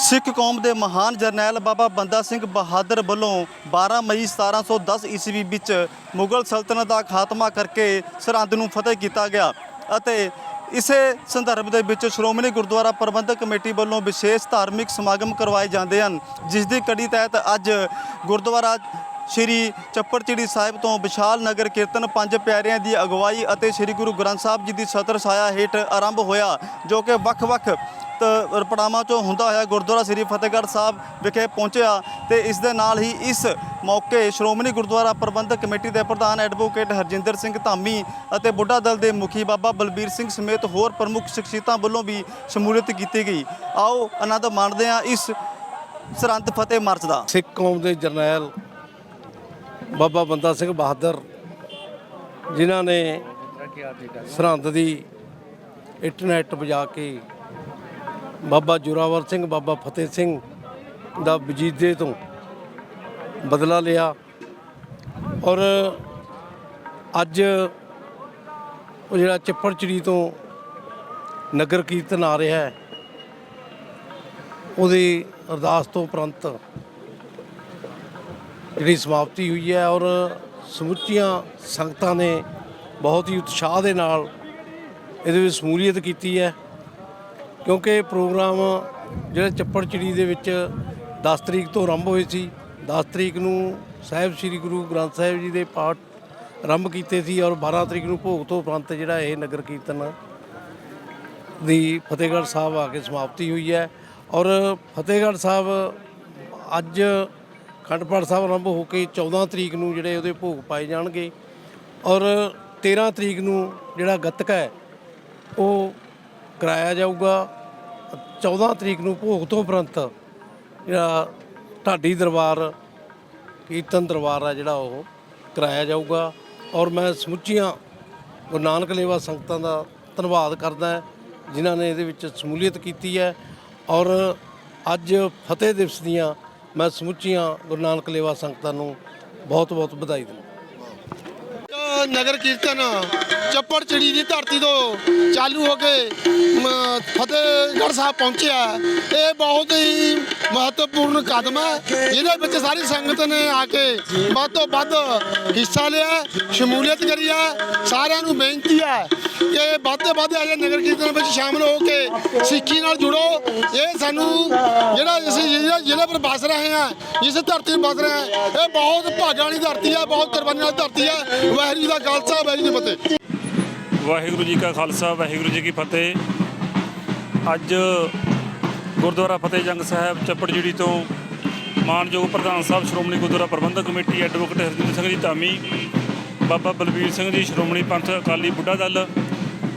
ਸਿੱਖ ਕੌਮ ਦੇ ਮਹਾਨ ਜਰਨੈਲ ਬਾਬਾ ਬੰਦਾ ਸਿੰਘ ਬਹਾਦਰ ਵੱਲੋਂ 12 ਮਈ 1710 ਈਸਵੀ ਵਿੱਚ ਮੁਗਲ ਸਲਤਨਤ ਦਾ ਖਾਤਮਾ ਕਰਕੇ ਸਰਹੰਦ ਨੂੰ ਫਤਿਹ ਕੀਤਾ ਗਿਆ ਅਤੇ ਇਸੇ ਸੰਦਰਭ ਦੇ ਵਿੱਚ ਸ਼੍ਰੋਮਣੀ ਗੁਰਦੁਆਰਾ ਪ੍ਰਬੰਧਕ ਕਮੇਟੀ ਵੱਲੋਂ ਵਿਸ਼ੇਸ਼ ਧਾਰਮਿਕ ਸਮਾਗਮ ਕਰਵਾਏ ਜਾਂਦੇ ਹਨ, ਜਿਸ ਦੀ ਕੜੀ ਤਹਿਤ ਅੱਜ ਗੁਰਦੁਆਰਾ ਸ਼੍ਰੀ ਚੱਪੜਚਿੜੀ ਸਾਹਿਬ ਤੋਂ ਵਿਸ਼ਾਲ ਨਗਰ ਕੀਰਤਨ ਪੰਜ ਪਿਆਰਿਆਂ ਦੀ ਅਗਵਾਈ ਅਤੇ ਸ਼੍ਰੀ ਗੁਰੂ ਗ੍ਰੰਥ ਸਾਹਿਬ ਜੀ ਦੀ ਸਤਰ ਛਾਇਆ ਹੇਠ ਆਰੰਭ ਹੋਇਆ, ਜੋ ਕਿ ਵੱਖ-ਵੱਖ ਪੜਾਵਾਂ ਚੋਂ ਹੁੰਦਾ ਹੋਇਆ ਗੁਰਦੁਆਰਾ ਸ੍ਰੀ ਫਤਿਹਗੜ੍ਹ ਸਾਹਿਬ ਵਿਖੇ ਪਹੁੰਚਿਆ ਤੇ ਇਸ ਦੇ ਨਾਲ ਹੀ ਇਸ ਮੌਕੇ ਸ਼੍ਰੋਮਣੀ ਗੁਰਦੁਆਰਾ ਪ੍ਰਬੰਧਕ ਕਮੇਟੀ ਦੇ ਪ੍ਰਧਾਨ ਐਡਵੋਕੇਟ ਹਰਜਿੰਦਰ ਸਿੰਘ ਧਾਮੀ ਅਤੇ ਬੁੱਢਾ ਦਲ ਦੇ ਮੁਖੀ ਬਾਬਾ ਬਲਬੀਰ ਸਿੰਘ ਸਮੇਤ ਹੋਰ ਪ੍ਰਮੁੱਖ ਸ਼ਖਸੀਅਤਾਂ ਵੱਲੋਂ ਵੀ ਸ਼ਮੂਲੀਅਤ ਕੀਤੀ ਗਈ। ਆਓ ਆਨੰਦ ਮਾਣਦੇ ਹਾਂ ਇਸ ਸਰਹੰਦ ਫਤਿਹ ਮਾਰਚ ਦਾ। ਸਿੱਖ ਕੌਮ ਦੇ ਜਰਨੈਲ ਬਾਬਾ ਬੰਦਾ ਸਿੰਘ ਬਹਾਦਰ ਜਿਨ੍ਹਾਂ ਨੇ ਸਰਹੰਦ ਦੀ ਇੰਟਰਨੈਟ ਵਜਾ ਕੇ ਬਾਬਾ ਜੋਰਾਵਰ ਸਿੰਘ, ਬਾਬਾ ਫਤਿਹ ਸਿੰਘ ਦਾ ਵਜੀਦੇ ਤੋਂ ਬਦਲਾ ਲਿਆ। ਔਰ ਅੱਜ ਉਹ ਜਿਹੜਾ ਚੱਪੜਚਿੜੀ ਤੋਂ ਨਗਰ ਕੀਰਤਨ ਆ ਰਿਹਾ ਹੈ, ਉਹਦੀ ਅਰਦਾਸ ਤੋਂ ਉਪਰੰਤ ਜਿਹੜੀ ਸਮਾਪਤੀ ਹੋਈ ਹੈ ਔਰ ਸਮੁੱਚੀਆਂ ਸੰਗਤਾਂ ਨੇ ਬਹੁਤ ਹੀ ਉਤਸ਼ਾਹ ਦੇ ਨਾਲ ਇਹਦੇ ਵਿੱਚ ਸਮੂਲੀਅਤ ਕੀਤੀ ਹੈ। ਕਿਉਂਕਿ ਇਹ ਪ੍ਰੋਗਰਾਮ ਜਿਹੜੇ ਚੱਪੜਚਿੜੀ ਦੇ ਵਿੱਚ 10 ਤਰੀਕ ਤੋਂ ਆਰੰਭ ਹੋਏ ਸੀ 10 ਤਰੀਕ ਨੂੰ ਸਾਹਿਬ ਸ੍ਰੀ ਗੁਰੂ ਗ੍ਰੰਥ ਸਾਹਿਬ ਜੀ ਦੇ ਪਾਠ ਆਰੰਭ ਕੀਤੇ ਸੀ ਔਰ 12 ਤਰੀਕ ਨੂੰ ਭੋਗ ਤੋਂ ਉਪਰੰਤ ਜਿਹੜਾ ਇਹ ਨਗਰ ਕੀਰਤਨ ਦੀ ਫਤਿਹਗੜ੍ਹ ਸਾਹਿਬ ਆ ਕੇ ਸਮਾਪਤੀ ਹੋਈ ਹੈ। ਔਰ ਫਤਿਹਗੜ੍ਹ ਸਾਹਿਬ ਅੱਜ ਅਖੰਡ ਪਾਠ ਸਾਹਿਬ ਆਰੰਭ ਹੋ ਕੇ 14 ਤਰੀਕ ਨੂੰ ਜਿਹੜੇ ਉਹਦੇ ਭੋਗ ਪਾਏ ਜਾਣਗੇ। ਔਰ 13 ਤਰੀਕ ਨੂੰ ਜਿਹੜਾ ਗੱਤਕਾ ਹੈ, ਉਹ ਕਰਾਇਆ ਜਾਊਗਾ। 14 ਤਰੀਕ ਨੂੰ ਭੋਗ ਤੋਂ ਉਪਰੰਤ ਜਿਹੜਾ ਢਾਡੀ ਦਰਬਾਰ, ਕੀਰਤਨ ਦਰਬਾਰ ਆ ਜਿਹੜਾ ਉਹ ਕਰਾਇਆ ਜਾਊਗਾ। ਔਰ ਮੈਂ ਸਮੁੱਚੀਆਂ ਗੁਰੂ ਨਾਨਕ ਲੇਵਾ ਸੰਗਤਾਂ ਦਾ ਧੰਨਵਾਦ ਕਰਦਾ ਜਿਨ੍ਹਾਂ ਨੇ ਇਹਦੇ ਵਿੱਚ ਸ਼ਮੂਲੀਅਤ ਕੀਤੀ ਹੈ। ਔਰ ਅੱਜ ਫਤਿਹ ਦਿਵਸ ਦੀਆਂ ਮੈਂ ਸਮੁੱਚੀਆਂ ਗੁਰੂ ਨਾਨਕ ਲੇਵਾ ਸੰਗਤਾਂ ਨੂੰ ਬਹੁਤ ਬਹੁਤ ਵਧਾਈ ਦਿੰਦਾ ਨਗਰ ਕੀਰਤਨ ਚੱਪੜ ਚਿੜੀ ਦੀ ਧਰਤੀ ਤੋਂ ਚਾਲੂ ਹੋ ਕੇ ਫਤਿਹਗੜ੍ਹ ਸਾਹਿਬ ਪਹੁੰਚਿਆ ਇਹ ਬਹੁਤ ਹੀ ਮਹੱਤਵਪੂਰਨ ਕਦਮ ਹੈ। ਇਹਦੇ ਵਿੱਚ ਸਾਰੀ ਸੰਗਤ ਨੇ ਆ ਕੇ ਵੱਧ ਤੋਂ ਵੱਧ ਹਿੱਸਾ ਲਿਆ ਸ਼ਮੂਲੀਅਤ ਕਰੀ ਹੈ। ਸਾਰਿਆਂ ਨੂੰ ਬੇਨਤੀ ਹੈ ਕਿ ਵੱਧ ਤੋਂ ਵੱਧ ਅਜੇ ਨਗਰ ਕੀਰਤਨ ਵਿੱਚ ਸ਼ਾਮਲ ਹੋ ਕੇ ਸਿੱਖੀ ਨਾਲ ਜੁੜੋ। ਇਹ ਸਾਨੂੰ ਜਿਹੜਾ ਅਸੀਂ ਜਿਹੜਾ ਜ਼ਿਲ੍ਹੇ ਪਰ ਬਸ ਰਹੇ ਹਾਂ, ਜਿਸ ਧਰਤੀ 'ਤੇ ਬਸ ਰਹੇ ਹਾਂ, ਇਹ ਬਹੁਤ ਭਾਗਾਂ ਵਾਲੀ ਧਰਤੀ ਹੈ, ਬਹੁਤ ਕੁਰਬਾਨੀ ਵਾਲੀ ਧਰਤੀ ਹੈ। ਵਾਹਿਗੁਰੂ ਦਾ ਖਾਲਸਾ ਵਾਹਿਗੁਰੂ ਜੀ ਕੀ ਫਤਿਹ। ਵਾਹਿਗੁਰੂ ਜੀ ਕਾ ਖਾਲਸਾ, ਵਾਹਿਗੁਰੂ ਜੀ ਕੀ ਫਤਿਹ। ਅੱਜ ਗੁਰਦੁਆਰਾ ਫਤਿਹ ਜੰਗ ਸਾਹਿਬ, ਚੱਪੜਜੀੜੀ ਤੋਂ ਮਾਨਯੋਗ ਪ੍ਰਧਾਨ ਸਾਹਿਬ, ਸ਼੍ਰੋਮਣੀ ਗੁਰਦੁਆਰਾ ਪ੍ਰਬੰਧਕ ਕਮੇਟੀ ਐਡਵੋਕੇਟ ਹਰਜਿੰਦਰ ਸਿੰਘ ਜੀ ਧਾਮੀ, ਬਾਬਾ ਬਲਬੀਰ ਸਿੰਘ ਜੀ, ਸ਼੍ਰੋਮਣੀ ਪੰਥ ਅਕਾਲੀ ਬੁੱਢਾ ਦਲ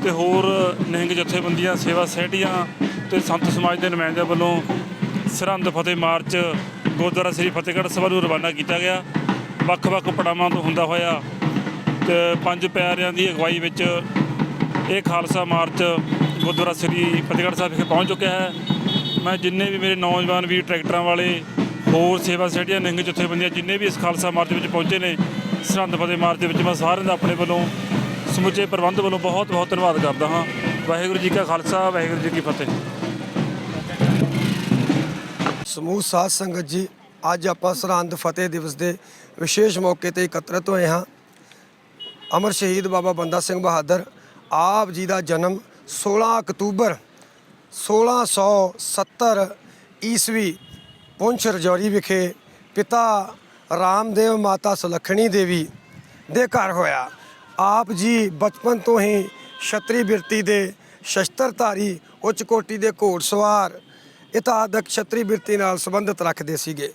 ਤੇ ਹੋਰ ਨਿਹੰਗ ਜਥੇਬੰਦੀਆਂ, ਸੇਵਾ ਸਹਿਟੀਆਂ ਤੇ ਸੰਤ ਸਮਾਜ ਦੇ ਨੁਮਾਇੰਦਿਆਂ ਵੱਲੋਂ ਸਰਹੰਦ ਫਤਿਹ ਮਾਰਚ ਗੁਰਦੁਆਰਾ ਸ੍ਰੀ ਫਤਿਹਗੜ੍ਹ ਸਾਹਿਬ ਨੂੰ ਰਵਾਨਾ ਕੀਤਾ ਗਿਆ। ਵੱਖ-ਵੱਖ ਪੜਾਵਾਂ ਤੋਂ ਹੁੰਦਾ ਹੋਇਆ ਪੰਜ ਪਿਆਰਿਆਂ ਦੀ ਅਗਵਾਈ ਵਿੱਚ ਇਹ ਖਾਲਸਾ ਮਾਰਚ ਗੁਰਦੁਆਰਾ ਸ੍ਰੀ ਫਤਿਹਗੜ੍ਹ ਸਾਹਿਬ ਵਿਖੇ ਪਹੁੰਚ ਚੁੱਕਿਆ ਹੈ। ਮੈਂ ਜਿੰਨੇ ਵੀ ਮੇਰੇ ਨੌਜਵਾਨ ਵੀਰ ਟਰੈਕਟਰਾਂ ਵਾਲੇ, ਹੋਰ ਸੇਵਾ ਸੋਸਾਇਟੀਆਂ ਨਿਹੰਗ ਜਥੇਬੰਦੀਆਂ ਜਿੰਨੇ ਵੀ ਇਸ ਖਾਲਸਾ ਮਾਰਚ ਵਿੱਚ ਪਹੁੰਚੇ ਨੇ, ਸਰਹੰਦ ਫਤਿਹ ਮਾਰਚ ਦੇ ਵਿੱਚ ਮੈਂ ਸਾਰਿਆਂ ਦਾ ਆਪਣੇ ਵੱਲੋਂ ਸਮੁੱਚੇ ਪ੍ਰਬੰਧ ਵੱਲੋਂ ਬਹੁਤ ਬਹੁਤ ਧੰਨਵਾਦ ਕਰਦਾ ਹਾਂ। ਵਾਹਿਗੁਰੂ ਜੀ ਕਾ ਖਾਲਸਾ, ਵਾਹਿਗੁਰੂ ਜੀ ਕੀ ਫਤਿਹ। ਸਮੂਹ ਸਾਧ ਸੰਗਤ ਜੀ, ਅੱਜ ਆਪਾਂ ਸਰਹੰਦ ਫਤਿਹ ਦਿਵਸ ਦੇ ਵਿਸ਼ੇਸ਼ ਮੌਕੇ ਤੇ ਇਕੱਤਰਤ ਹੋਏ ਹਾਂ। ਅਮਰ ਸ਼ਹੀਦ ਬਾਬਾ ਬੰਦਾ ਸਿੰਘ ਬਹਾਦਰ ਆਪ ਜੀ ਦਾ ਜਨਮ 16 ਅਕਤੂਬਰ 1670 ਈਸਵੀ ਪੁੰਛ ਰਜੌਰੀ ਵਿਖੇ ਪਿਤਾ ਰਾਮਦੇਵ ਮਾਤਾ ਸੁਲੱਖਣੀ ਦੇਵੀ ਦੇ ਘਰ ਹੋਇਆ। ਆਪ ਜੀ ਬਚਪਨ ਤੋਂ ਹੀ ਛਤਰੀ ਬਿਰਤੀ ਦੇ ਸ਼ਸਤਰਧਾਰੀ, ਉੱਚ ਕੋਟੀ ਦੇ ਘੋੜਸਵਾਰ ਇਤਾਦਕ ਛਤਰੀ ਬਿਰਤੀ ਨਾਲ ਸੰਬੰਧਿਤ ਰੱਖਦੇ ਸੀਗੇ।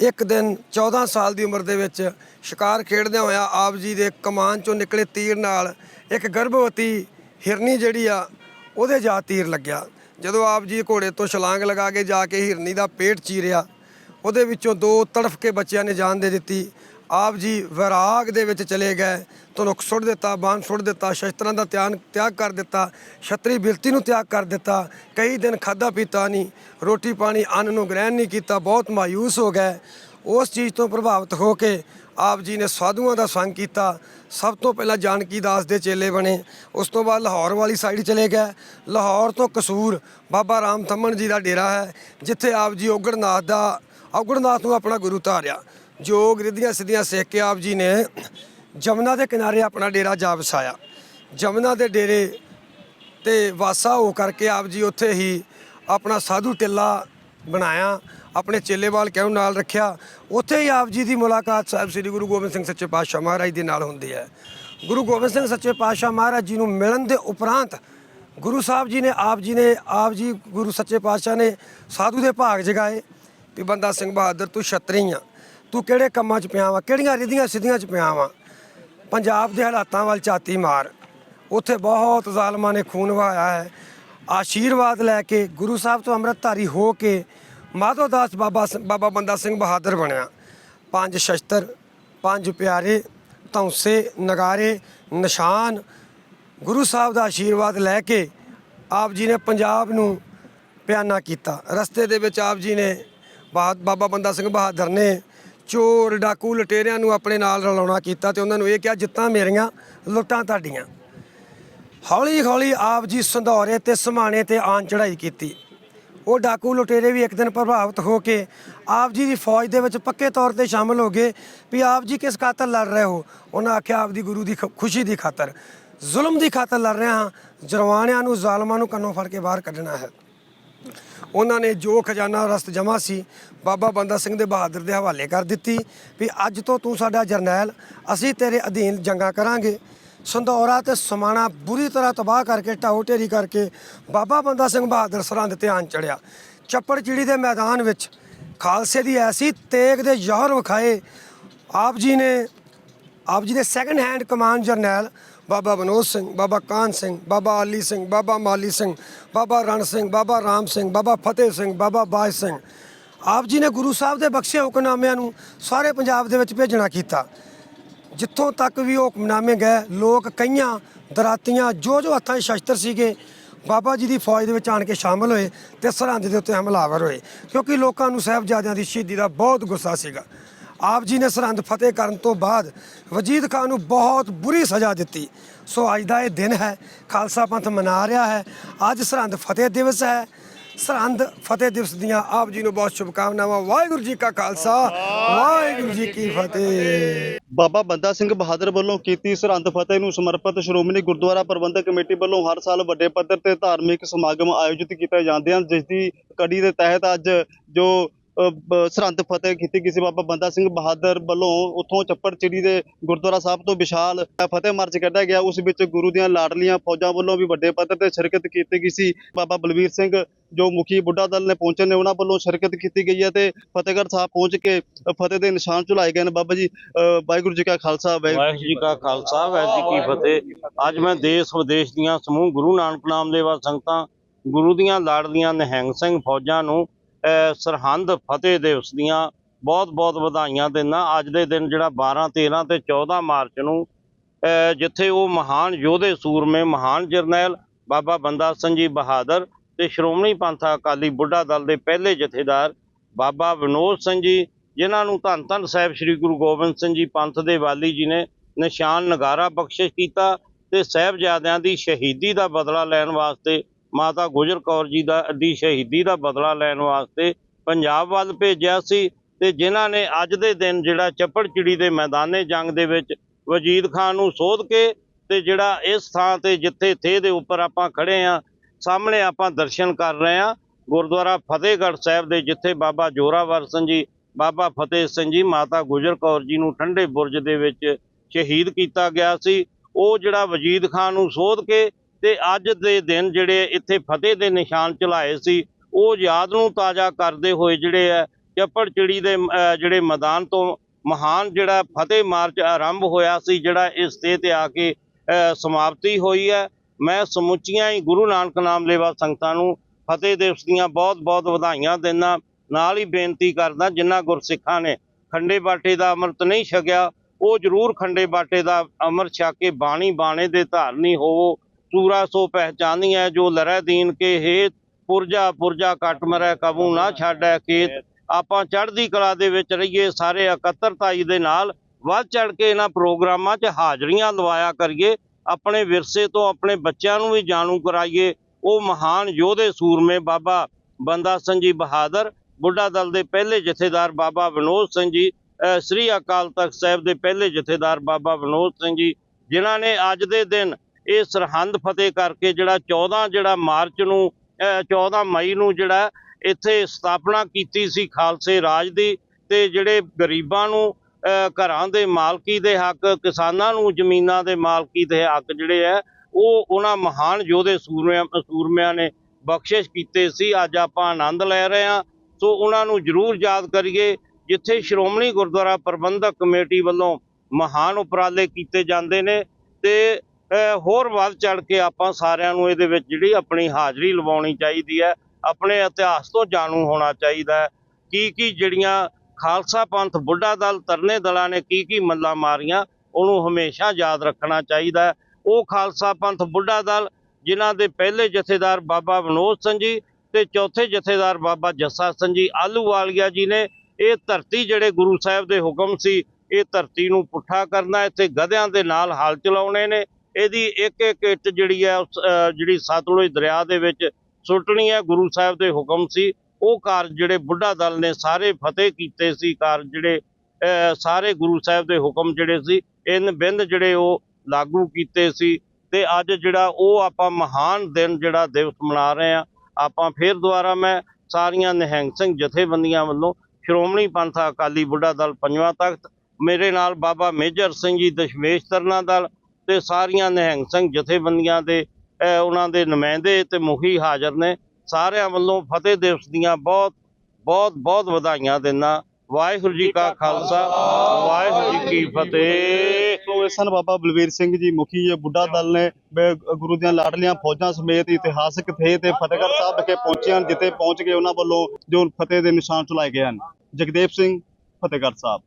ਇੱਕ ਦਿਨ 14 ਸਾਲ ਦੀ ਉਮਰ ਦੇ ਵਿੱਚ ਸ਼ਿਕਾਰ ਖੇਡਦਿਆਂ ਹੋਇਆ ਆਪ ਜੀ ਦੇ ਕਮਾਨ ਚੋਂ ਨਿਕਲੇ ਤੀਰ ਨਾਲ ਇੱਕ ਗਰਭਵਤੀ ਹਿਰਨੀ ਜਿਹੜੀ ਆ, ਉਹਦੇ ਜਾ ਤੀਰ ਲੱਗਿਆ। ਜਦੋਂ ਆਪ ਜੀ ਘੋੜੇ ਤੋਂ ਛਲਾਂਗ ਲਗਾ ਕੇ ਜਾ ਕੇ ਹਿਰਨੀ ਦਾ ਪੇਟ ਚੀਰਿਆ, ਉਹਦੇ ਵਿੱਚੋਂ ਦੋ ਤੜਫ ਕੇ ਬੱਚਿਆਂ ਨੇ ਜਾਨ ਦੇ ਦਿੱਤੀ। ਆਪ ਜੀ ਵਿਰਾਗ ਦੇ ਵਿੱਚ ਚਲੇ ਗਏ, ਧਨੁੱਖ ਸੁੱਟ ਦਿੱਤਾ, ਬਾਣ ਸੁੱਟ ਦਿੱਤਾ, ਸ਼ਸਤਰਾਂ ਦਾ ਤਿਆਨ ਤਿਆਗ ਕਰ ਦਿੱਤਾ, ਛਤਰੀ ਬਿਰਤੀ ਨੂੰ ਤਿਆਗ ਕਰ ਦਿੱਤਾ, ਕਈ ਦਿਨ ਖਾਦਾ ਪੀਤਾ ਨਹੀਂ, ਰੋਟੀ ਪਾਣੀ ਅੰਨ ਨੂੰ ਗ੍ਰਹਿਣ ਨਹੀਂ ਕੀਤਾ, ਬਹੁਤ ਮਾਯੂਸ ਹੋ ਗਏ। ਉਸ ਚੀਜ਼ ਤੋਂ ਪ੍ਰਭਾਵਿਤ ਹੋ ਕੇ ਆਪ ਜੀ ਨੇ ਸਾਧੂਆਂ ਦਾ ਸੰਗ ਕੀਤਾ। ਸਭ ਤੋਂ ਪਹਿਲਾਂ ਜਾਨਕੀ ਦਾਸ ਦੇ ਚੇਲੇ ਬਣੇ। ਉਸ ਤੋਂ ਬਾਅਦ ਲਾਹੌਰ ਵਾਲੀ ਸਾਈਡ ਚਲੇ ਗਏ। ਲਾਹੌਰ ਤੋਂ ਕਸੂਰ ਬਾਬਾ ਰਾਮ ਥੰਮਣ ਜੀ ਦਾ ਡੇਰਾ ਹੈ, ਜਿੱਥੇ ਆਪ ਜੀ ਔਗੜਨਾਥ ਦਾ ਔਗੜਨਾਥ ਨੂੰ ਆਪਣਾ ਗੁਰੂ ਧਾਰਿਆ। ਜੋਗ ਰਿੱਧੀਆਂ ਸਿੱਧੀਆਂ ਸਿੱਖ ਕੇ ਆਪ ਜੀ ਨੇ ਜਮਨਾ ਦੇ ਕਿਨਾਰੇ ਆਪਣਾ ਡੇਰਾ ਜਾ ਵਸਾਇਆ। ਜਮਨਾ ਦੇ ਡੇਰੇ ਤੇ ਵਾਸਾ ਹੋ ਕਰਕੇ ਆਪ ਜੀ ਉੱਥੇ ਹੀ ਆਪਣਾ ਸਾਧੂ ਟਿੱਲਾ ਬਣਾਇਆ, ਆਪਣੇ ਚੇਲੇਵਾਲ ਕਿਉਂ ਨਾਲ ਰੱਖਿਆ। ਉੱਥੇ ਹੀ ਆਪ ਜੀ ਦੀ ਮੁਲਾਕਾਤ ਸਾਹਿਬ ਸ੍ਰੀ ਗੁਰੂ ਗੋਬਿੰਦ ਸਿੰਘ ਸੱਚੇ ਪਾਤਸ਼ਾਹ ਮਹਾਰਾਜ ਦੇ ਨਾਲ ਹੁੰਦੀ ਹੈ। ਗੁਰੂ ਗੋਬਿੰਦ ਸਿੰਘ ਸੱਚੇ ਪਾਤਸ਼ਾਹ ਮਹਾਰਾਜ ਜੀ ਨੂੰ ਮਿਲਣ ਦੇ ਉਪਰੰਤ ਗੁਰੂ ਸਾਹਿਬ ਜੀ ਨੇ ਆਪ ਜੀ ਨੇ, ਆਪ ਜੀ ਗੁਰੂ ਸੱਚੇ ਪਾਤਸ਼ਾਹ ਨੇ ਸਾਧੂ ਦੇ ਭਾਗ ਜਗਾਏ ਕਿ ਬੰਦਾ ਸਿੰਘ ਬਹਾਦਰ ਤੂੰ ਛਤਰੀ ਆ। ਤੂੰ ਕਿਹੜੇ ਕੰਮਾਂ 'ਚ ਪਿਆ ਵਾ? ਕਿਹੜੀਆਂ ਰਿਧੀਆਂ ਸਿੱਧੀਆਂ 'ਚ ਪਿਆ ਵਾ? ਪੰਜਾਬ ਦੇ ਹਾਲਾਤਾਂ ਵੱਲ ਝਾਤੀ ਮਾਰ। ਉੱਥੇ ਬਹੁਤ ਜ਼ਾਲਮਾਂ ਨੇ ਖੂਨ ਵਹਾਇਆ ਹੈ। ਆਸ਼ੀਰਵਾਦ ਲੈ ਕੇ ਗੁਰੂ ਸਾਹਿਬ ਤੋਂ ਅੰਮ੍ਰਿਤਧਾਰੀ ਹੋ ਕੇ ਮਾਧੋ ਦਾਸ ਬਾਬਾ ਬਾਬਾ ਬੰਦਾ ਸਿੰਘ ਬਹਾਦਰ ਬਣਿਆ। ਪੰਜ ਸ਼ਸਤਰ, ਪੰਜ ਪਿਆਰੇ, ਧੌਂਸੇ, ਨਗਾਰੇ, ਨਿਸ਼ਾਨ। ਗੁਰੂ ਸਾਹਿਬ ਦਾ ਆਸ਼ੀਰਵਾਦ ਲੈ ਕੇ ਆਪ ਜੀ ਨੇ ਪੰਜਾਬ ਨੂੰ ਪਿਆਨਾ ਕੀਤਾ। ਰਸਤੇ ਦੇ ਵਿੱਚ ਆਪ ਜੀ ਨੇ ਬਹਾ- ਬਾਬਾ ਬੰਦਾ ਸਿੰਘ ਬਹਾਦਰ ਨੇ ਚੋਰ ਡਾਕੂ ਲਟੇਰਿਆਂ ਨੂੰ ਆਪਣੇ ਨਾਲ ਰਲਾਉਣਾ ਕੀਤਾ ਤੇ ਉਹਨਾਂ ਨੂੰ ਇਹ ਕਿਹਾ, ਜਿੱਤਾਂ ਮੇਰੀਆਂ, ਲੁੱਟਾਂ ਤੁਹਾਡੀਆਂ। ਹੌਲੀ ਹੌਲੀ ਆਪ ਜੀ ਸੰਧੌਰੇ ਤੇ ਸਮਾਣੇ ਤੇ ਆਨ ਚੜਾਈ ਕੀਤੀ। ਉਹ ਡਾਕੂ ਲੁਟੇਰੇ ਵੀ ਇੱਕ ਦਿਨ ਪ੍ਰਭਾਵਿਤ ਹੋ ਕੇ ਆਪ ਜੀ ਦੀ ਫੌਜ ਦੇ ਵਿੱਚ ਪੱਕੇ ਤੌਰ ਤੇ ਸ਼ਾਮਲ ਹੋ ਗਏ ਵੀ ਆਪ ਜੀ ਕਿਸ ਖਾਤਰ ਲੜ ਰਹੇ ਹੋ? ਉਹਨਾਂ ਆਖਿਆ, ਆਪ ਦੀ ਗੁਰੂ ਦੀ ਖ- ਖੁਸ਼ੀ ਦੀ ਖਾਤਰ। ਜ਼ੁਲਮ ਦੀ ਖਾਤਰ ਲੜ ਰਹੇ ਹਾਂ। ਜਰਵਾਣਿਆਂ ਨੂੰ, ਜ਼ਾਲਮਾਂ ਨੂੰ ਕੰਨੋਂ ਫੜ ਕੇ ਬਾਹਰ ਕੱਢਣਾ ਹੈ। ਉਹਨਾਂ ਨੇ ਜੋ ਖਜ਼ਾਨਾ ਰਸਤ ਜਮਾ ਸੀ, ਬਾਬਾ ਬੰਦਾ ਸਿੰਘ ਦੇ ਬਹਾਦਰ ਦੇ ਹਵਾਲੇ ਕਰ ਦਿੱਤੀ ਵੀ ਅੱਜ ਤੋਂ ਤੂੰ ਸਾਡਾ ਜਰਨੈਲ, ਅਸੀਂ ਤੇਰੇ ਅਧੀਨ ਜੰਗਾਂ ਕਰਾਂਗੇ। ਸੰਧੌਰਾ ਤੇ ਸਮਾਣਾ ਬੁਰੀ ਤਰ੍ਹਾਂ ਤਬਾਹ ਕਰਕੇ ਢਾਓ ਢੇਰੀ ਕਰਕੇ ਬਾਬਾ ਬੰਦਾ ਸਿੰਘ ਬਹਾਦਰ ਸਰਹੰਦ ਤੇ ਆਣ ਚੜਿਆ। ਚੱਪੜ ਚਿੜੀ ਦੇ ਮੈਦਾਨ ਵਿੱਚ ਖਾਲਸੇ ਦੀ ਐਸੀ ਤੇਗ ਦੇ ਜ਼ਹਰ ਵਿਖਾਏ। ਆਪ ਜੀ ਨੇ ਆਪ ਜੀ ਦੇ ਸੈਕੰਡ ਹੈਂਡ ਕਮਾਂਡ ਜਰਨੈਲ ਬਾਬਾ ਮਨੋਜ ਸਿੰਘ, ਬਾਬਾ ਕਾਨ ਸਿੰਘ, ਬਾਬਾ ਅਲੀ ਸਿੰਘ, ਬਾਬਾ ਮਾਲੀ ਸਿੰਘ, ਬਾਬਾ ਰਣ ਸਿੰਘ, ਬਾਬਾ ਰਾਮ ਸਿੰਘ, ਬਾਬਾ ਫਤਿਹ ਸਿੰਘ, ਬਾਬਾ ਬਾਜ ਸਿੰਘ। ਆਪ ਜੀ ਨੇ ਗੁਰੂ ਸਾਹਿਬ ਦੇ ਬਖਸ਼ੇ ਹੁਕਮਨਾਮਿਆਂ ਨੂੰ ਸਾਰੇ ਪੰਜਾਬ ਦੇ ਵਿੱਚ ਭੇਜਣਾ ਕੀਤਾ। ਜਿੱਥੋਂ ਤੱਕ ਵੀ ਉਹ ਹੁਕਮਨਾਮੇ ਗਏ, ਲੋਕ ਕਈਆਂ ਦਰਾਤੀਆਂ ਜੋ ਜੋ ਹੱਥਾਂ 'ਚ ਸ਼ਸਤਰ ਸੀਗੇ, ਬਾਬਾ ਜੀ ਦੀ ਫੌਜ ਦੇ ਵਿੱਚ ਆਣ ਕੇ ਸ਼ਾਮਲ ਹੋਏ ਤੇ ਸਰਹੰਦ ਦੇ ਉੱਤੇ ਹਮਲਾਵਰ ਹੋਏ। ਕਿਉਂਕਿ ਲੋਕਾਂ ਨੂੰ ਸਾਹਿਬਜ਼ਾਦਿਆਂ ਦੀ ਸ਼ਹੀਦੀ ਦਾ ਬਹੁਤ ਗੁੱਸਾ ਸੀਗਾ। ਆਪ ਜੀ ਨੇ ਸਰਹੰਦ ਫਤਿਹ ਕਰਨ ਤੋਂ ਬਾਅਦ ਵਜੀਦ ਖਾਨ ਨੂੰ ਬਹੁਤ ਬੁਰੀ ਸਜ਼ਾ ਦਿੱਤੀ। ਸੋ ਅੱਜ ਦਾ ਇਹ ਦਿਨ ਹੈ, ਖਾਲਸਾ ਪੰਥ ਮਨਾ ਰਿਹਾ ਹੈ, ਅੱਜ ਸਰਹੰਦ ਫਤਿਹ ਦਿਵਸ ਹੈ। ਸਰਹੰਦ ਫਤਿਹ ਦਿਵਸ ਦੀਆਂ ਆਪ ਜੀ ਨੂੰ ਬਹੁਤ ਸ਼ੁਭਕਾਮਨਾਵਾਂ। ਵਾਹਿਗੁਰੂ ਜੀ ਕਾ ਖਾਲਸਾ, ਵਾਹਿਗੁਰੂ ਜੀ ਕੀ ਫਤਿਹ। ਬਾਬਾ ਬੰਦਾ ਸਿੰਘ ਬਹਾਦਰ ਵੱਲੋਂ ਕੀਤੀ ਸਰਹੰਦ ਫਤਿਹ ਨੂੰ ਸਮਰਪਿਤ ਸ਼੍ਰੋਮਣੀ ਗੁਰਦੁਆਰਾ ਪ੍ਰਬੰਧਕ ਕਮੇਟੀ ਵੱਲੋਂ ਹਰ ਸਾਲ ਵੱਡੇ ਪੱਧਰ ਤੇ ਧਾਰਮਿਕ ਸਮਾਗਮ ਆਯੋਜਿਤ ਕੀਤੇ ਜਾਂਦੇ ਹਨ, ਜਿਸ ਦੀ ਕੜੀ ਦੇ ਤਹਿਤ ਅੱਜ ਜੋ ਸਰਹੰਦ ਫਤਿਹ ਕੀਤੀ ਗਈ ਸੀ ਬਾਬਾ ਬੰਦਾ ਸਿੰਘ ਬਹਾਦਰ ਵੱਲੋਂ ਉੱਥੋਂ ਚੱਪੜ ਚਿੜੀ ਦੇ ਗੁਰਦੁਆਰਾ ਸਾਹਿਬ ਤੋਂ ਵਿਸ਼ਾਲ ਫਤਿਹ ਮਾਰਚ ਕੱਢਿਆ ਗਿਆ। ਉਸ ਵਿੱਚ ਗੁਰੂ ਦੀਆਂ ਲਾਡਲੀਆਂ ਫੌਜਾਂ ਵੱਲੋਂ ਵੀ ਵੱਡੇ ਪੱਧਰ ਤੇ ਸ਼ਿਰਕਤ ਕੀਤੀ ਗਈ ਸੀ। ਬਾਬਾ ਬਲਵੀਰ ਸਿੰਘ ਜੋ ਮੁਖੀ ਬੁੱਢਾ ਦਲ ਨੇ ਪਹੁੰਚੇ ਨੇ ਉਹਨਾਂ ਵੱਲੋਂ ਸ਼ਿਰਕਤ ਕੀਤੀ ਗਈ ਹੈ ਤੇ ਫਤਿਹਗੜ੍ਹ ਸਾਹਿਬ ਪਹੁੰਚ ਕੇ ਫਤਿਹ ਦੇ ਨਿਸ਼ਾਨ ਝੁਲਾਏ ਗਏ ਨੇ। ਬਾਬਾ ਜੀ ਵਾਹਿਗੁਰੂ ਜੀ ਕਾ ਖਾਲਸਾ ਵਾਹਿਗੁਰੂ ਜੀ ਕਾ ਖਾਲਸਾ ਵਾਹਿਗੁਰੂ ਜੀ ਕੀ ਫਤਿਹ। ਅੱਜ ਮੈਂ ਦੇਸ਼ ਵਿਦੇਸ਼ ਦੀਆਂ ਸਮੂਹ ਗੁਰੂ ਨਾਨਕ ਨਾਮ ਦੇਵਾ ਸੰਗਤਾਂ ਗੁਰੂ ਦੀਆਂ ਲਾਡਲੀਆਂ ਨਿਹੰਗ ਸਿੰਘ ਫੌਜਾਂ ਨੂੰ ਸਰਹੰਦ ਫਤਿਹ ਦਿਵਸ ਦੀਆਂ ਬਹੁਤ-ਬਹੁਤ ਵਧਾਈਆਂ ਦਿੰਦਾ। ਅੱਜ ਦੇ ਦਿਨ ਜਿਹੜਾ 12 13 ਤੇ 14 ਮਾਰਚ ਨੂੰ ਜਿੱਥੇ ਉਹ ਮਹਾਨ ਯੋਧੇ ਸੂਰਮੇ, ਮਹਾਨ ਜਰਨੈਲ ਬਾਬਾ ਬੰਦਾ ਸਿੰਘ ਜੀ ਬਹਾਦਰ ਤੇ ਸ਼੍ਰੋਮਣੀ ਪੰਥ ਅਕਾਲੀ ਬੁੱਢਾ ਦਲ ਦੇ ਪਹਿਲੇ ਜਥੇਦਾਰ ਬਾਬਾ ਵਿਨੋਦ ਸਿੰਘ ਜੀ, ਜਿਨ੍ਹਾਂ ਨੂੰ ਧੰਨ ਧੰਨ ਸਾਹਿਬ ਸ੍ਰੀ ਗੁਰੂ ਗੋਬਿੰਦ ਸਿੰਘ ਜੀ ਪੰਥ ਦੇ ਵਾਲੀ ਜੀ ਨੇ ਨਿਸ਼ਾਨ ਨਗਾਰਾ ਬਖਸ਼ਿਸ਼ ਕੀਤਾ ਤੇ ਸਾਹਿਬਜ਼ਾਦਿਆਂ ਦੀ ਸ਼ਹੀਦੀ ਦਾ ਬਦਲਾ ਲੈਣ ਵਾਸਤੇ ਮਾਤਾ ਗੁਜਰ ਕੌਰ ਜੀ ਦਾ, ਦੀ ਸ਼ਹੀਦੀ ਦਾ ਬਦਲਾ ਲੈਣ ਵਾਸਤੇ ਪੰਜਾਬ ਵੱਲ ਭੇਜਿਆ ਸੀ ਤੇ ਜਿਨ੍ਹਾਂ ਨੇ ਅੱਜ ਦੇ ਦਿਨ ਜਿਹੜਾ ਚੱਪੜਚਿੜੀ ਦੇ ਮੈਦਾਨੇ ਜੰਗ ਦੇ ਵਿੱਚ ਵਜੀਦ ਖਾਨ ਨੂੰ ਸੋਧ ਕੇ ਤੇ ਜਿਹੜਾ ਇਸ ਥਾਂ ਤੇ ਜਿੱਥੇ ਥੇ ਦੇ ਉੱਪਰ ਆਪਾਂ ਖੜੇ ਆ, ਸਾਹਮਣੇ ਆਪਾਂ ਦਰਸ਼ਨ ਕਰ ਰਹੇ ਆ, ਗੁਰਦੁਆਰਾ ਫਤਿਹਗੜ੍ਹ ਸਾਹਿਬ ਦੇ ਜਿੱਥੇ ਬਾਬਾ ਜੋਰਾਵਰ ਸਿੰਘ ਜੀ, ਬਾਬਾ ਫਤਿਹ ਸਿੰਘ ਜੀ, ਮਾਤਾ ਗੁਜਰ ਕੌਰ ਜੀ ਨੂੰ ਠੰਡੇ ਬੁਰਜ ਦੇ ਵਿੱਚ ਸ਼ਹੀਦ ਕੀਤਾ ਗਿਆ ਸੀ, ਉਹ ਜਿਹੜਾ ਵਜੀਦ ਖਾਨ ਨੂੰ ਸੋਧ ਕੇ ਤੇ ਅੱਜ ਦੇ ਦਿਨ ਜਿਹੜੇ ਇੱਥੇ ਫਤਿਹ ਦੇ ਨਿਸ਼ਾਨ ਚਲਾਏ ਸੀ, ਉਹ ਯਾਦ ਨੂੰ ਤਾਜ਼ਾ ਕਰਦੇ ਹੋਏ ਜਿਹੜੇ ਹੈ ਚੱਪੜ ਚਿੜੀ ਦੇ ਜਿਹੜੇ ਮੈਦਾਨ ਤੋਂ ਮਹਾਨ ਜਿਹੜਾ ਫਤਿਹ ਮਾਰਚ ਆਰੰਭ ਹੋਇਆ ਸੀ, ਜਿਹੜਾ ਇਸ ਤੇ ਤੇ ਆ ਕੇ ਸਮਾਪਤੀ ਹੋਈ ਹੈ। ਮੈਂ ਸਮੁੱਚੀਆਂ ਹੀ ਗੁਰੂ ਨਾਨਕ ਨਾਮ ਲੇਵਾ ਸੰਗਤਾਂ ਨੂੰ ਫਤਿਹ ਦਿਵਸ ਦੀਆਂ ਬਹੁਤ-ਬਹੁਤ ਵਧਾਈਆਂ ਦਿੰਦਾ, ਨਾਲ ਹੀ ਬੇਨਤੀ ਕਰਦਾ ਜਿਨ੍ਹਾਂ ਗੁਰਸਿੱਖਾਂ ਨੇ ਖੰਡੇ ਬਾਟੇ ਦਾ ਅੰਮ੍ਰਿਤ ਨਹੀਂ ਛਕਿਆ, ਉਹ ਜ਼ਰੂਰ ਖੰਡੇ ਬਾਟੇ ਦਾ ਅੰਮ੍ਰਿਤ ਛਕ ਕੇ ਬਾਣੀ ਬਾਣੇ ਦੇ ਧਾਰਨੀ ਹੋਵੋ। ਸੂਰਾ ਸੋ ਪਹਿਚਾਨੀਐ, ਜੋ ਲਰੈ ਦੀਨ ਕੇ ਹੇਤ, ਪੁਰਜਾ ਪੁਰਜਾ ਕੱਟ ਮਰੈ, ਕਬੂ ਨਾ ਛਾੜੈ ਖੇਤ। ਆਪਾਂ ਚੜ੍ਹਦੀ ਕਲਾ ਦੇ ਵਿੱਚ ਰਹੀਏ, ਸਾਰੇ ਇਕੱਤਰਤਾਈ ਦੇ ਨਾਲ, ਵੱਧ ਚੜ ਕੇ ਇਹਨਾਂ ਪ੍ਰੋਗਰਾਮਾਂ 'ਚ ਹਾਜ਼ਰੀਆਂ ਲਵਾਇਆ ਕਰੀਏ। ਆਪਣੇ ਵਿਰਸੇ ਤੋਂ ਆਪਣੇ ਬੱਚਿਆਂ ਨੂੰ ਵੀ ਜਾਣੂ ਕਰਾਈਏ। ਉਹ ਮਹਾਨ ਯੋਧੇ ਸੂਰਮੇ ਬਾਬਾ ਬੰਦਾ ਸਿੰਘ ਜੀ ਬਹਾਦਰ, ਬੁੱਢਾ ਦਲ ਦੇ ਪਹਿਲੇ ਜਥੇਦਾਰ ਬਾਬਾ ਵਿਨੋਦ ਸਿੰਘ ਜੀ ਅਹ ਸ੍ਰੀ ਅਕਾਲ ਤਖਤ ਸਾਹਿਬ ਦੇ ਪਹਿਲੇ ਜਥੇਦਾਰ ਬਾਬਾ ਵਿਨੋਦ ਸਿੰਘ ਜੀ, ਜਿਨ੍ਹਾਂ ਨੇ ਅੱਜ ਦੇ ਦਿਨ ਇਹ ਸਰਹੰਦ ਫਤਿਹ ਕਰਕੇ ਜਿਹੜਾ 14 ਜਿਹੜਾ ਮਾਰਚ ਨੂੰ, ਅਹ 14 ਮਈ ਨੂੰ ਜਿਹੜਾ ਇੱਥੇ ਸਥਾਪਨਾ ਕੀਤੀ ਸੀ ਖਾਲਸੇ ਰਾਜ ਦੀ ਤੇ ਜਿਹੜੇ ਗਰੀਬਾਂ ਨੂੰ ਘਰਾਂ ਦੇ ਮਾਲਕੀ ਦੇ ਹੱਕ, ਕਿਸਾਨਾਂ ਨੂੰ ਜ਼ਮੀਨਾਂ ਦੇ ਮਾਲਕੀ ਦੇ ਹੱਕ ਜਿਹੜੇ ਆ, ਉਹ ਉਹਨਾਂ ਮਹਾਨ ਯੋਧੇ ਸੂਰਮਿਆਂ ਸੂਰਮਿਆਂ ਨੇ ਬਖਸ਼ਿਸ਼ ਕੀਤੇ ਸੀ। ਅੱਜ ਆਪਾਂ ਆਨੰਦ ਲੈ ਰਹੇ ਹਾਂ। ਸੋ ਉਹਨਾਂ ਨੂੰ ਜ਼ਰੂਰ ਯਾਦ ਕਰੀਏ, ਜਿੱਥੇ ਸ਼੍ਰੋਮਣੀ ਗੁਰਦੁਆਰਾ ਪ੍ਰਬੰਧਕ ਕਮੇਟੀ ਵੱਲੋਂ ਮਹਾਨ ਉਪਰਾਲੇ ਕੀਤੇ ਜਾਂਦੇ ਨੇ ਤੇ ਹੋਰ ਵੱਧ ਚੜ ਕੇ ਆਪਾਂ ਸਾਰਿਆਂ ਨੂੰ ਇਹਦੇ ਵਿੱਚ ਜਿਹੜੀ ਆਪਣੀ ਹਾਜ਼ਰੀ ਲਵਾਉਣੀ ਚਾਹੀਦੀ ਹੈ, ਆਪਣੇ ਇਤਿਹਾਸ ਤੋਂ ਜਾਣੂ ਹੋਣਾ ਚਾਹੀਦਾ ਹੈ। ਕੀ ਕੀ ਜਿਹੜੀਆਂ ਖਾਲਸਾ ਪੰਥ ਬੁੱਢਾ ਦਲ ਤਰਨੇ ਦਲਾਂ ਨੇ ਕੀ ਕੀ ਮੱਲਾਂ ਮਾਰੀਆਂ, ਉਹਨੂੰ ਹਮੇਸ਼ਾ ਯਾਦ ਰੱਖਣਾ ਚਾਹੀਦਾ ਹੈ। ਉਹ ਖਾਲਸਾ ਪੰਥ ਬੁੱਢਾ ਦਲ, ਜਿਨ੍ਹਾਂ ਦੇ ਪਹਿਲੇ ਜਥੇਦਾਰ ਬਾਬਾ ਵਿਨੋਦ ਸਿੰਘ ਜੀ ਤੇ ਚੌਥੇ ਜਥੇਦਾਰ ਬਾਬਾ ਜੱਸਾ ਸਿੰਘ ਜੀ ਆਲੂਵਾਲੀਆ ਜੀ ਨੇ, ਇਹ ਧਰਤੀ ਜਿਹੜੇ ਗੁਰੂ ਸਾਹਿਬ ਦੇ ਹੁਕਮ ਸੀ, ਇਹ ਧਰਤੀ ਨੂੰ ਪੁੱਠਾ ਕਰਨਾ, ਇੱਥੇ ਗਧਿਆਂ ਦੇ ਨਾਲ ਹਲ ਚਲਾਉਣੇ ਨੇ। ਇਹਦੀ ਇੱਕ ਇੱਕ ਇੱਟ ਜਿਹੜੀ ਹੈ ਉਸ, ਜਿਹੜੀ ਸਤਲੁਜ ਦਰਿਆ ਦੇ ਵਿੱਚ ਸੁੱਟਣੀ ਹੈ। ਗੁਰੂ ਸਾਹਿਬ ਦੇ ਹੁਕਮ ਸੀ। ਉਹ ਕਾਰਜ ਜਿਹੜੇ ਬੁੱਢਾ ਦਲ ਨੇ ਸਾਰੇ ਫਤਿਹ ਕੀਤੇ ਸੀ। ਕਾਰਜ ਜਿਹੜੇ ਸਾਰੇ ਗੁਰੂ ਸਾਹਿਬ ਦੇ ਹੁਕਮ ਜਿਹੜੇ ਸੀ ਇਨ ਬਿੰਦ ਜਿਹੜੇ ਉਹ ਲਾਗੂ ਕੀਤੇ ਸੀ। ਤੇ ਅੱਜ ਜਿਹੜਾ ਉਹ ਆਪਾਂ ਮਹਾਨ ਦਿਨ ਜਿਹੜਾ ਦਿਵਸ ਮਨਾ ਰਹੇ ਆ ਆਪਾਂ ਫੇਰ ਦੁਬਾਰਾ ਮੈਂ ਸਾਰੀਆਂ ਨਿਹੰਗ ਸਿੰਘ ਜਥੇਬੰਦੀਆਂ ਵੱਲੋਂ ਸ਼੍ਰੋਮਣੀ ਪੰਥ ਅਕਾਲੀ ਬੁੱਢਾ ਦਲ ਪੰਜਵਾਂ ਤਖਤ ਮੇਰੇ ਨਾਲ ਬਾਬਾ ਮੇਜਰ ਸਿੰਘ ਜੀ ਦਸ਼ਮੇਸ਼ ਤਰਨਾ ਦਲ ਤੇ ਸਾਰੀਆਂ ਨਿਹੰਗ ਸਿੰਘ ਜਥੇਬੰਦੀਆਂ ਦੇ ਉਹਨਾਂ ਦੇ ਨੁਮਾਇੰਦੇ ਤੇ ਮੁਖੀ ਹਾਜ਼ਰ ਨੇ। ਸਾਰਿਆਂ ਵੱਲੋਂ ਫਤਿਹ ਦਿਵਸ ਦੀਆਂ ਬਹੁਤ ਬਹੁਤ ਬਹੁਤ ਵਧਾਈਆਂ ਦਿੰਦਾ। ਵਾਹਿਗੁਰੂ ਜੀ ਕਾ ਖਾਲਸਾ, ਵਾਹਿਗੁਰੂ ਜੀ ਕੀ ਫਤਿਹ। ਸੋ ਸਨ ਬਾਬਾ ਬਲਵੀਰ ਸਿੰਘ ਜੀ ਮੁਖੀ ਇਹ ਬੁੱਢਾ ਦਲ ਨੇ ਗੁਰੂ ਦੀਆਂ ਲਾਡਲੀਆਂ ਫੌਜਾਂ ਸਮੇਤ ਇਤਿਹਾਸਕ ਥੇ ਤੇ ਫਤਿਹਗੜ੍ਹ ਸਾਹਿਬ ਵਿਖੇ ਪਹੁੰਚੇ ਹਨ, ਜਿੱਥੇ ਪਹੁੰਚ ਕੇ ਉਹਨਾਂ ਵੱਲੋਂ ਜੋ ਫਤਿਹ ਦੇ ਨਿਸ਼ਾਨ ਚਲਾਏ ਗਏ ਹਨ। ਜਗਦੇਵ ਸਿੰਘ, ਫਤਿਹਗੜ੍ਹ ਸਾਹਿਬ।